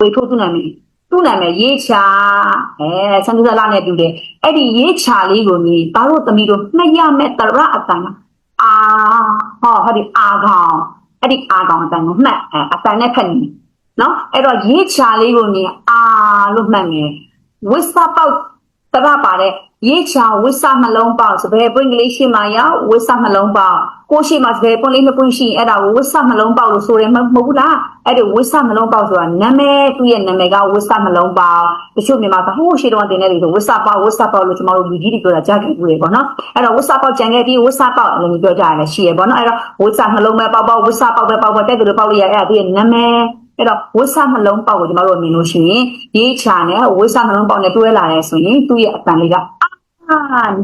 ဝေထိုးသူ့နာမည်သူ့နာမည်ရေးချာအဲဆန်သူဇလာနဲ့တူတယ်အဲ့ဒီရေးချာလေးကိုမြည်ဘာလို့သမီးတို့နှစ်ရမဲ့တရအတန်အာဟောဟောဒီအာကောင်အဲ့ဒီအာကောင်အတန်ကိုမှတ်အဲအတန်နဲ့ဖက်နေနော်အဲ့တော့ရေးချာလေးကိုမြည်အာလို့မှတ်မယ်ဝစ်စာပေါက် တရပါတဲ့ရေးချာဝစ်စာနှလုံးပေါက်စပယ်ပွင့်ကလေးရှိမှရောက်ဝစ်စာနှလုံးပေါက်ကိုရှိမှစပယ်ပွင့်လေးနှစ်ပွင့်ရှိရင်အဲ့ဒါကိုဝစ်စာနှလုံးပေါက်လို့ဆိုတယ်မဟုတ်ဘူးလားအဲ့ဒီဝစ်စာနှလုံးပေါက်ဆိုတာနာမည်သူ့ရဲ့နာမည်ကဝစ်စာနှလုံးပေါက်တချို့မြန်မာကဟိုးရှိတော့တင်နေတယ်ဆိုဝစ်စာပေါက်ဝစ်စာပေါက်လို့ကျွန်တော်တို့လူကြီးတွေပြောတာကြားကြည့်ဘူးလေပေါ့နော်အဲ့တော့ဝစ်စာပေါက်ကြံခဲ့ပြီးဝစ်စာပေါက်လည်းပြောကြရတယ်ရှိရပေါ့နော်အဲ့တော့ဝစ်စာနှလုံးပဲပေါက်ပေါက်ဝစ်စာပေါက်ပဲပေါက်ပေါက်တဲ့သူတွေပေါက်လို့ရအဲ့ဒါသူ့ရဲ့နာမည် အဲ့တော့ဝိဆနှလုံးပေါက်ကိုကျွန်တော်တို့မြင်လို့ရှိရင်ရေးချာနဲ့ဝိဆနှလုံးပေါက်နဲ့တွဲလာတယ်ဆိုရင်သူ့ရဲ့အတန်လေးကအာ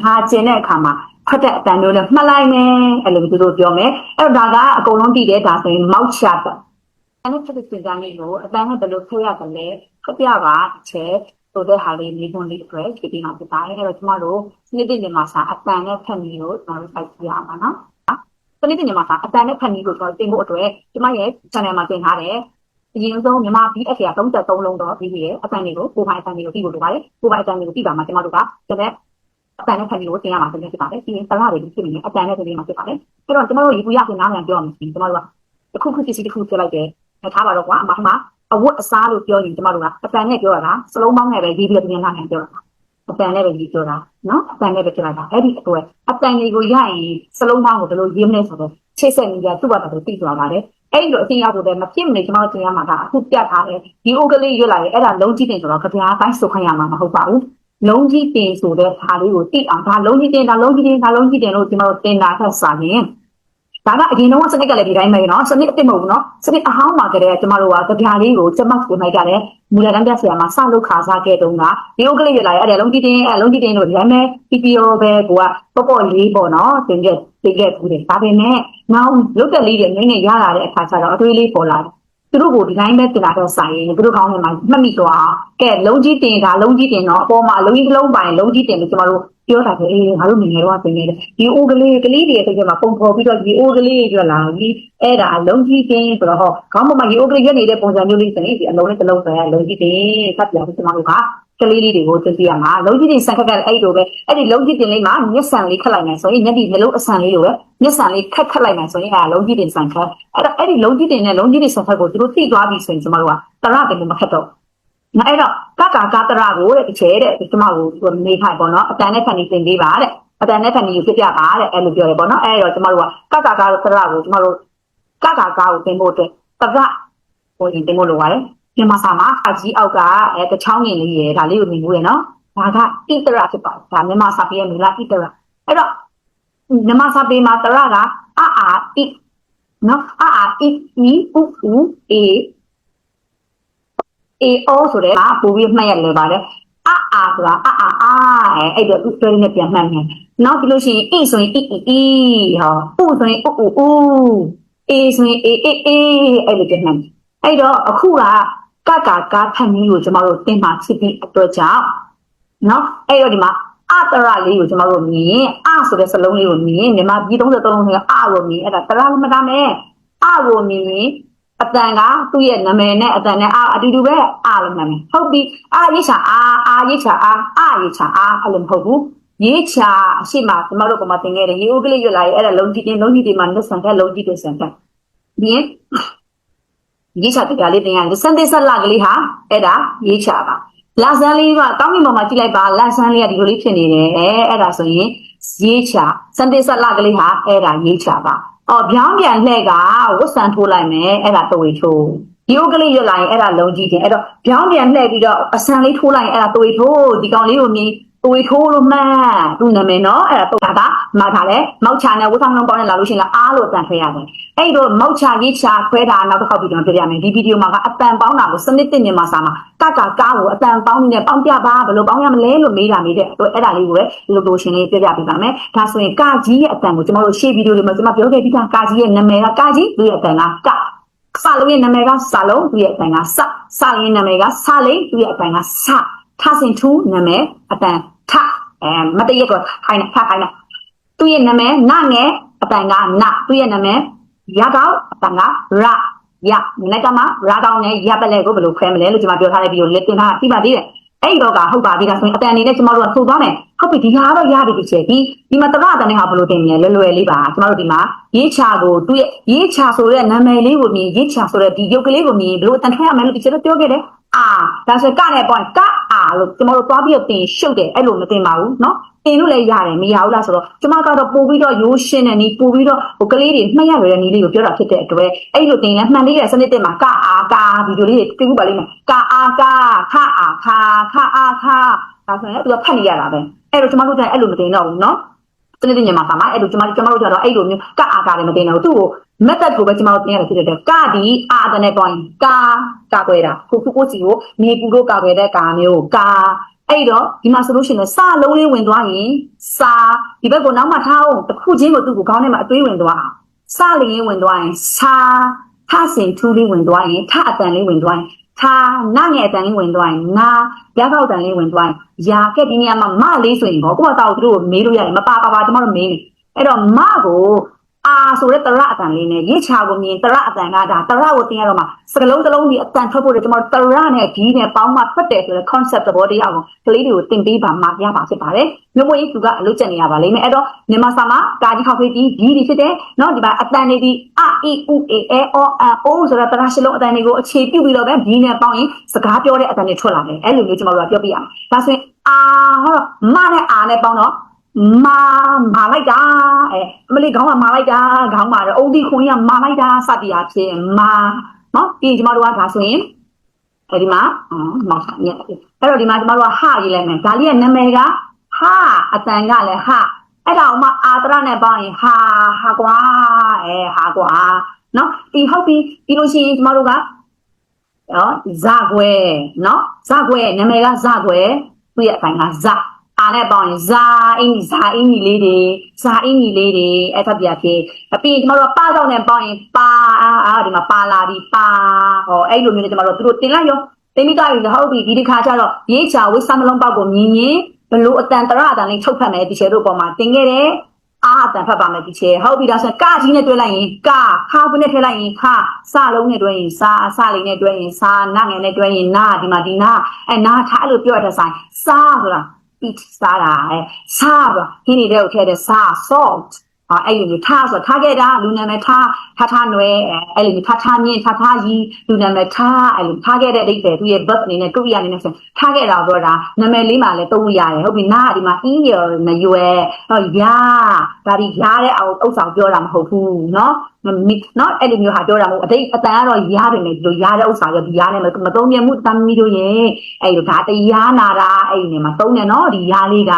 နာကျင်တဲ့အခါမှာဖတ်တဲ့အတန်မျိုးနဲ့မှတ်လိုက်မယ်အဲ့လိုသူတို့ပြောမယ်အဲ့တော့ဒါကအကုန်လုံးသိတယ်ဒါဆိုရင်မောက်ချတာအဲ့ဒီဖြစ်တဲ့စင်ကြမ်းလေးကိုအတန်နဲ့ဘယ်လိုဖွဲ့ရတယ်လဲဖတ်ပြပါအချက်ဆိုတဲ့ဟာလေးလေးခွန်းလေးအတွက်ဒီဒီမှာပြပါတယ်အဲ့တော့ကျွန်တော်တို့စနစ်တင်နေမှာစာအတန်နဲ့ဖတ်ပြီးတော့ကျွန်တော်တို့ဖိုက်ပြရမှာနော်စနစ်တင်နေမှာစာအတန်နဲ့ဖတ်ပြီးတော့ကျွန်တော်တင်ဖို့အတွက်ကျွန်မရဲ့ channel မှာတင်ထားတယ် အရင်ဆုံးမြန်မာ BF က33လုံးတော့ပြီးပြီလေအတန်တွေကိုကိုပိုင်အတန်တွေကိုပြီးဖို့လိုပါတယ်ကိုပိုင်အတန်တွေကိုပြီးပါမှာကျွန်တော်တို့ကတကယ်အတန်နဲ့ဖန်ပြီးကိုသင်ရမှာဖြစ်ပါတယ်ပြီးရင်တလားတွေဖြစ်နေအတန်နဲ့သင်ရမှာဖြစ်ပါတယ်အဲ့တော့ကျွန်တော်တို့ရေပူရပြင်နားမြန်ပြောရမယ်ကျွန်တော်တို့ကတစ်ခုခုပစ္စည်းတစ်ခုပြလိုက်တယ်ထားပါတော့ကွာအမမှာအဝတ်အစားလို့ပြောရင်ကျွန်တော်တို့ကအတန်နဲ့ပြောရတာစလုံးပေါင်းနဲ့ပဲရေးပြီးပြင်နားမြန်ပြောတာအတန်နဲ့ပဲရေးပြောတာနော်အတန်နဲ့ပဲဖြစ်လိုက်တာအဲ့ဒီအတွက်အတန်တွေကိုရရင်စလုံးပေါင်းကိုဘယ်လိုရေးမလဲဆိုတော့ချိတ်ဆက်နေကြသူ့ဘာသာသူသိသွားပါတယ် အဲ့ဒီလိုအသိရောက်ဖို့ပဲမဖြစ်မနေကျွန်တော်တင်ရမှာကအခုပြတ်ထားတယ်ဒီအိုကလေးရွတ်လာတယ်အဲ့ဒါလုံးကြီးတင်ဆိုတော့ကြပြားပိုင်းစုခိုင်းရမှာမဟုတ်ပါဘူးလုံးကြီးတင်ဆိုတဲ့ခါလေးကိုသိအောင်ဒါလုံးကြီးတင်ဒါလုံးကြီးတင်ဒါလုံးကြီးတင်လို့ကျွန်တော်တင်တာထက်စာရင် ဒါကအရင်တော့စနစ်ကလည်းဒီတိုင်းပဲနော်စနစ်အစ်မဟုတ်ဘူးနော်စနစ်အဟောင်းမှာကလေးကကျမတို့ကကြပြားလေးကိုကျမကိုနိုင်ကြတယ်မူလတန်းပြဆရာမှာစလုပ်ခါစားခဲ့တုန်းကဒီဥကလေးရလာရအဲ့ဒါလုံးတီတင်းအဲ့လုံးတီတင်းလို့ဒီတိုင်းပဲ PPO ပဲကိုကပေါ့ပေါ့လေးပေါ့နော်သင်ခဲ့သင်ခဲ့ဘူးတယ်ဒါပေမဲ့နောက်လုတ်တက်လေးတွေငိမ့်နေရလာတဲ့အခါကျတော့အတွေးလေးပေါ်လာတယ် သူတို့ကိုဒီတိုင်းပဲတင်လာတော့ဆိုင်ရင်သူတို့ကောင်းနေမှာမှတ်မိသွားကဲလုံးကြီးတင်တာလုံးကြီးတင်တော့အပေါ်မှာလုံးကြီးတစ်လုံးပိုင်လုံးကြီးတင်လို့ကျွန်တော်တို့ပြောတာပဲအေးငါတို့ငယ်ငယ်တော့ပြင်နေတယ်ဒီအိုးကလေးကလေးတွေတကယ်မှာပုံဖော်ပြီးတော့ဒီအိုးကလေးတွေလာပြီးအဲ့ဒါအလုံးကြီးတင်ဆိုတော့ဟောခေါင်းပေါ်မှာဒီအိုးကလေးရက်နေတဲ့ပုံစံမျိုးလေးဆိုရင်ဒီအလုံးလေးတစ်လုံးဆိုရင်လုံးကြီးတင်စပ်ပြပြီးကျွန်တော်တို့က ကလေးလေးတွေကိုတင်ပြရမှာလုံးကြီးတင်ဆန်ခက်ကအဲ့လိုပဲအဲ့ဒီလုံးကြီးတင်လေးမှာမျက်စံလေးခက်လိုက်မယ်ဆိုရင်မျက်ဒီနှလုံးအဆန်လေးလိုပဲမျက်စံလေးခက်ခက်လိုက်မယ်ဆိုရင်အဲလုံးကြီးတင်ဆန်ခက်အဲ့တော့အဲ့ဒီလုံးကြီးတင်နဲ့လုံးကြီးတင်ဆန်ခက်ကိုသူတို့သိသွားပြီဆိုရင်ကျွန်တော်တို့ကတရတယ်လို့မခက်တော့ငါအဲ့တော့ကကာကာတရကိုတဲ့တစ်ချဲတဲ့ကျွန်မကိုသူမေးခိုင်းပေါ့နော်အတန်နဲ့ဖန်နေတင်ပေးပါတဲ့အတန်နဲ့ဖန်နေကိုပြပြပါတဲ့အဲ့လိုပြောရပေါ့နော်အဲ့တော့ကျွန်တော်တို့ကကကာကာတရကိုကျွန်တော်တို့ကကာကာကိုတင်ဖို့အတွက်တရဟိုရင်တင်ဖို့လိုပါတယ် မြန်မာစာမှာအကြီးအောက်ကအဲတချောင်းငင်လေးရယ်ဒါလေးကိုမြင်လို့ရနော်ဒါကဣတရဖြစ်ပါတယ်ဒါမြန်မာစာပေရဲ့မူလဣတရအဲ့တော့မြန်မာစာပေမှာတရကအာအာဣနော်အာအာဣဤဥဥအေအေအောဆိုတဲ့ကပို့ပြီးမှတ်ရလဲပါတယ်အာအာဆိုတာအာအာအာအဲ့တော့ဥတွေနဲ့ပြန်မှတ်မယ်နောက်ပြီးလို့ရှိရင်ဣဆိုရင်ဣဣဣဟောဥဆိုရင်ဥဥဥအေဆိုရင်အေအေအေအဲ့လိုပြန်မှတ်အဲ့တော့အခုက ကကာကာဖတ်နည်းကိုကျွန်တော်တို့သင်မှာဖြစ်ပြီးအတွက်ကြောင့်နော်အဲ့တော့ဒီမှာအတရလေးကိုကျွန်တော်တို့မြင်အဆိုတဲ့စလုံးလေးကိုမြင်မြန်မာပြည်33လုံးကအကိုမြင်အဲ့ဒါတရမတမဲအကိုမြင်အတန်ကသူ့ရဲ့နာမည်နဲ့အတန်နဲ့အာအတူတူပဲအာလို့မှတ်မယ်ဟုတ်ပြီအာရိချာအာအာရိချာအာအာရိချာအာအဲ့လိုမဟုတ်ဘူးရေးချာအရှိမကျွန်တော်တို့ကမှသင်ခဲ့တယ်ရေဦးကလေးရွတ်လာရဲ့အဲ့ဒါလုံးကြီးတင်လုံးကြီးတင်မှာလက်ဆန်ကလုံးကြီးတင်ဆန်ကဒီ ရေးချတရားလေးသင်ရတယ်စံသေးဆက်လကလေးဟာအဲ့ဒါရေးချပါလာဆန်းလေးကတောင်းကင်ပေါ်မှာကြည့်လိုက်ပါလာဆန်းလေးကဒီလိုလေးဖြစ်နေတယ်အဲ့ဒါဆိုရင်ရေးချစံသေးဆက်လကလေးဟာအဲ့ဒါရေးချပါအော်ဗျောင်းပြန်လှဲ့ကဝတ်ဆန်ထိုးလိုက်မယ်အဲ့ဒါတဝေထိုးဒီဥကလေးရွတ်လိုက်ရင်အဲ့ဒါလုံးကြီးတယ်အဲ့တော့ဗျောင်းပြန်လှဲ့ပြီးတော့အဆန်လေးထိုးလိုက်ရင်အဲ့ဒါတဝေထိုးဒီကောင်လေးကိုမြင် သွေးထိုးလို့မှန်သူ့နာမည်နော်အဲ့ဒါတော့ဒါကမှတ်ထားတယ်မောက်ချာနဲ့ဝတ်ဆောင်လုံးပေါင်းနဲ့လာလို့ရှိရင်အားလို့အတန်ခွဲရတယ်အဲ့တော့မောက်ချာရေးချာခွဲတာနောက်တစ်ခေါက်ပြီးတော့ပြရမယ်ဒီဗီဒီယိုမှာကအတန်ပေါင်းတာကိုစနစ်တင်နေမှာစာမှာကကကားကိုအတန်ပေါင်းနေပေါင်းပြပါဘယ်လိုပေါင်းရမလဲလို့မေးတာမေးတဲ့အဲ့ဒါလေးကိုလည်းလို့လို့ရှင်လေးပြပြပေးပါမယ်ဒါဆိုရင်ကာကြီးရဲ့အတန်ကိုကျွန်တော်တို့ရှေ့ဗီဒီယိုတွေမှာကျွန်မပြောခဲ့ပြီးသားကာကြီးရဲ့နာမည်ကကာကြီးသူ့ရဲ့အတန်ကကစာလုံးရဲ့နာမည်ကစာလုံးသူ့ရဲ့အတန်ကစစာရင်းနာမည်ကစာလိန်သူ့ရဲ့အတန်ကစ ထဆင်ထူးနာမည်အတန်ထအဲမတရက်ကိုထိုင်နေဖတ်ထိုင်နေသူ့ရဲ့နာမည်နငယ်အတန်ကနသူ့ရဲ့နာမည်ရကောက်အတန်ကရရမနေ့ကမှရာကောင်းနဲ့ရပက်လက်ကိုဘယ်လိုခွဲမလဲလို့ကျွန်မပြောထားတဲ့ဗီဒီယိုလေးတင်ထားပြီးပါသေးတယ်အဲ့ဒီတော့ကဟုတ်ပါပြီဒါဆိုရင်အတန်အနေနဲ့ကျွန်တော်တို့ကထုတ်သွားမယ်ဟုတ်ပြီဒီဟာကတော့ရပြီဒီချက်ဒီဒီမှာတရအတန်နဲ့ဟာဘယ်လိုတင်မလဲလွယ်လွယ်လေးပါကျွန်တော်တို့ဒီမှာရေးချကိုသူ့ရဲ့ရေးချဆိုတဲ့နာမည်လေးကိုမြင်ရေးချဆိုတဲ့ဒီရုပ်ကလေးကိုမြင်ဘယ်လိုအတန်ထွက်ရမလဲလို့ဒီချက်တော့ပြောခဲ့တယ် အာဒါဆိုကနဲ့ပေါ့ကအာလို့ကျွန်တော်တို့သွားပြီးတော့တင်ရှုပ်တယ်အဲ့လိုမတင်ပါဘူးเนาะတင်လို့လည်းရတယ်မရဘူးလားဆိုတော့ကျွန်မကတော့ပို့ပြီးတော့ရိုးရှင်းတဲ့နီးပို့ပြီးတော့ဟိုကလေးတွေမှတ်ရရတဲ့နီးလေးကိုပြောတာဖြစ်တဲ့အတွက်အဲ့လိုတင်လဲမှန်လေးတဲ့စနစ်တင်မှာကအာကာဗီဒီယိုလေးတွေသိဖို့ပါလိမ့်မယ်ကအာကာခအာခါခအာခါဒါဆိုရင်သူကဖတ်နေရတာပဲအဲ့တော့ကျွန်မတို့ကအဲ့လိုမတင်တော့ဘူးเนาะစနစ်တင်ညမှာပါမှာအဲ့လိုကျွန်မကျွန်မတို့ကျတော့အဲ့လိုမျိုးကအာကာတွေမတင်တော့ဘူးသူ့ကို method ကိုပဲကျွန်တော်တို့တင်ရတာဖြစ်တဲ့အတွက်ကဒီအာတဲ့နဲ့ပေါ့ရင်ကာကာကွယ်တာခုခုကိုစီကိုမြေပူတို့ကာကွယ်တဲ့ကာမျိုးကာအဲ့တော့ဒီမှာဆိုလို့ရှိရင်စလုံးလေးဝင်သွားရင်စာဒီဘက်ကိုနောက်မှထားအောင်တစ်ခုချင်းကိုသူ့ကိုခေါင်းထဲမှာအသွေးဝင်သွားအောင်စလေးဝင်သွားရင်စာထဆင်ထူးလေးဝင်သွားရင်ထအတန်လေးဝင်သွားရင်ထာနငယ်အတန်လေးဝင်သွားရင်နာရကောက်တန်လေးဝင်သွားရင်ရာကဲ့ဒီနေရာမှာမလေးဆိုရင်ဘောကိုယ့်အတောက်သူတို့ကိုမေးလို့ရတယ်မပါပါပါကျွန်တော်တို့မေးနေအဲ့တော့မကို အာဆိုတဲ့တရအတန်လေးနဲ့ရစ်ချာကိုမြင်တရအတန်ကဒါတရကိုသင်ရတော့မှစကလုံးတစ်လုံးဒီအတန်ထွက်ဖို့လေကျွန်တော်တရနဲ့ဒီနဲ့ပေါင်းမှဖတ်တယ်ဆိုတဲ့ concept သဘောတရားကိုကလေးတွေကိုသင်ပေးပါမှာရပါဖြစ်ပါတယ်။မြို့မွေးသူကအလုပ်ချက်နေရပါလိမ့်မယ်။အဲ့တော့မြန်မာစာမှာကာကြီးခောက်ဖေးကြီးဒီဒီဖြစ်တယ်။နော်ဒီမှာအတန်တွေဒီအအီဥအေအေအောအအိုးဆိုတဲ့တရရှလုံးအတန်တွေကိုအခြေပြုပြီးတော့ပဲဒီနဲ့ပေါင်းရင်စကားပြောတဲ့အတန်တွေထွက်လာတယ်။အဲ့လိုမျိုးကျွန်တော်တို့ကပြောပြရမယ်။ဒါဆိုရင်အာဟောမနဲ့အာနဲ့ပေါင်းတော့ မာမာလိုက်တာအဲအမလေးခေါင်းကမာလိုက်တာခေါင်းမှာတော့အုံဒီခွန်ကြီးကမာလိုက်တာစသည်အဖြစ်မာနော်ပြီးရင်ကျမတို့ကဒါဆိုရင်အဲဒီမှာအော်မောက်ဆောင်ရက်အဲ့တော့ဒီမှာကျမတို့ကဟရေးလိုက်မယ်ဒါလေးရဲ့နာမည်ကဟာအတန်ကလည်းဟာအဲ့ဒါဥမာအာတရနဲ့ပေါင်းရင်ဟာဟာကွာအဲဟာကွာနော်ဒီဟုတ်ပြီပြီးလို့ရှိရင်ကျမတို့ကနော်ဇာခွဲနော်ဇာခွဲနာမည်ကဇာခွဲသူ့ရဲ့အတိုင်းကဇာအား နဲ့ပေါင်းရင်ဇာအင်းဇာအင်းကြီးလေးတွေဇာအင်းကြီးလေးတွေအဲ့ထပ်ပြဖြစ်အပြင်ကျမတို့ကပါတော့နဲ့ပေါင်းရင်ပါအာဒီမှာပါလာပြီပါဟောအဲ့လိုမျိုးနဲ့ကျမတို့သူတို့တင်လိုက်ရောတင်မိသားပြီဟုတ်ပြီဒီတစ်ခါကျတော့ရေးချာဝိဆမ်းမလုံးပေါက်ကိုမြင်ရင်ဘလို့အတန်တရအတန်လေးထုတ်ဖက်မယ်ဒီချေတို့ပေါ်မှာတင်ခဲ့တယ်အာအတန်ဖတ်ပါမယ်ဒီချေဟုတ်ပြီဒါဆိုကကြီးနဲ့တွဲလိုက်ရင်ကခါဖနဲ့ထည့်လိုက်ရင်ခစလုံးနဲ့တွဲရင်စာအစလေးနဲ့တွဲရင်စာနငယ်နဲ့တွဲရင်နာဒီမှာဒီနာအဲနာထားအဲ့လိုပြောရတဲ့ဆိုင်စာဆိုတာ eat စားတာအဲစားပါဟင်းနေတဲ့ကိုထည့်တဲ့စား salt အာအဲ့လိုမျိုးထားဆိုထားခဲ့တာလူနာမည်ထားထားထားနွယ်အဲ့လိုမျိုးထားထားမြင့်ထားထားကြီးလူနာမည်ထားအဲ့လိုထားခဲ့တဲ့အဓိပ္ပာယ်သူရဲ့ birth အနေနဲ့ကုရိယာအနေနဲ့ဆိုထားခဲ့တာပြောတာနာမည်လေးမှလည်းသုံးလို့ရတယ်ဟုတ်ပြီနားဒီမှာ e ရမရွယ်ဟောရာဒါဒီရာတဲ့အောင်ဥစ္စာပြောတာမဟုတ်ဘူးเนาะမိနော်အဲ့လိုမျိုးဟာပြောတာမဟုတ်အတိတ်အတန်ကတော့ရားတယ်လေဒီလိုရားတဲ့ဥစ္စာရောဒီရားနဲ့မသုံးမြမှုတမ်းမီတို့ရဲ့အဲ့လိုဒါတရားနာတာအဲ့ဒီနေမှာသုံးတယ်နော်ဒီရားလေးက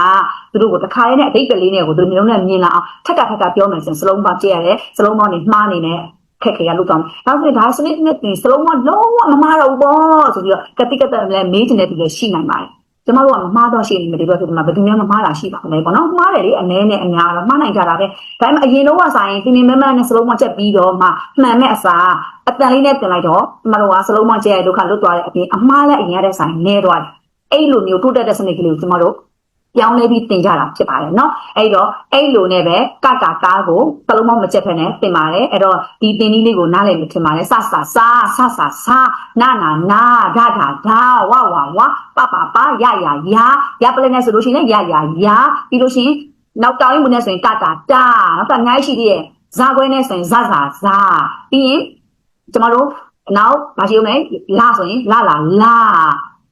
သူတို့ကိုတစ်ခါလေးနဲ့အတိတ်ကလေးနဲ့ကိုသူတို့မျိုးနဲ့မြင်လာအောင်ထက်တာထက်တာပြောမယ်ဆိုရင်စလုံးပေါက်ကြည့်ရတယ်စလုံးပေါက်နေမှားနေနဲ့ခက်ခဲရလို့တော့ဒါဆိုရင်ဒါစနစ်နဲ့တင်စလုံးမလုံးဝမမှားတော့ဘူးပေါ့ဆိုပြီးတော့ကတိကတလည်းမေးချင်တဲ့သူလည်းရှိနိုင်ပါတယ်ကျမတို့ကမမှားတော့ရှိနေတယ်ဒီဘက်ဆိုဒီမှာဘယ်သူမှမမှားတာရှိပါမလဲပေါ့နော်မှားတယ်လေအနည်းနဲ့အများတော့မှားနိုင်ကြတာပဲဒါပေမဲ့အရင်တော့ကဆိုင်တင်နေမမနဲ့စလုံးမချက်ပြီးတော့မှမှန်မဲ့အစားအတန်လေးနဲ့တင်လိုက်တော့ကျမတို့ကစလုံးမချက်ရဒုက္ခလွတ်သွားတဲ့အပြင်အမှားလည်းအရင်ရတဲ့ဆိုင်နဲသွားတယ်အဲ့လိုမျိုးတိုးတက်တဲ့စနစ်ကလေးကိုကျမတို့ ပြောင်းလဲပြီးတင်ကြတာဖြစ်ပါတယ်เนาะအဲ့တော့အဲ့လိုနဲ့ပဲကကကားကိုစလုံးမမချက်ဖက်နဲ့တင်ပါတယ်အဲ့တော့ဒီတင်ကြီးလေးကိုနားလည်မထင်ပါနဲ့စစစာစစစာနာနာနာဓာဓာဓာဝဝဝပပပရရရာရပလက်နဲ့ဆိုလို့ရှိရင်ရရရာပြီးလို့ရှိရင်နောက်တောင်းရင်မနဲ့ဆိုရင်ကကတာနောက်ကအများကြီးရှိသေးရဲ့ဇာခွဲနဲ့ဆိုရင်ဇဇာဇာပြီးရင်ကျမတို့နောက်မရှိဦးမယ်လာဆိုရင်လာလာလာ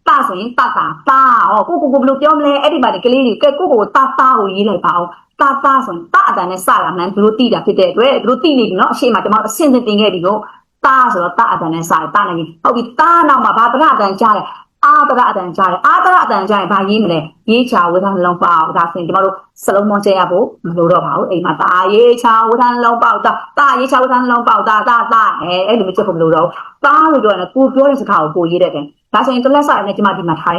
ပဆိုရင်တတာတာဟောကိုကိုကိုဘယ်လိုပြောမလဲအဲ့ဒီမှာဒီကလေးတွေကဲကိုကိုတတာကိုရေးလိုက်ပါအောင်တတာဆိုရင်တအတန်နဲ့စလာမှန်းဘယ်လိုတိတာဖြစ်တဲ့အတွက်ဘယ်လိုတိနေပြီနော်အရှိမကျွန်တော်အစင်တင်ခဲ့ပြီးတော့တာဆိုတော့တာအတန်နဲ့စတယ်တာနေပြီဟုတ်ပြီတာနောက်မှာဘာတရအတန်ကြားတယ် အာတရအတန်ကြားတယ်အာတရအတန်ကြားရင်ဘာရေးမလဲရေးချဝေဒန်လုံးပေါ့ဒါဆိုရင်ကျွန်တော်တို့စလုံးမောကျရဖို့မလိုတော့ပါဘူးအိမ်မှာတာရေးချဝေဒန်လုံးပေါ့တာတာရေးချဝေဒန်လုံးပေါ့တာတာတာအဲအဲ့လိုမျိုးချက်ဖို့မလိုတော့တာလို့ပြောရင်ကိုပြောတဲ့စကားကိုကိုရေးတဲ့တယ်ဒါဆိုရင်တလက်စရနဲ့ကျွန်မဒီမှာထား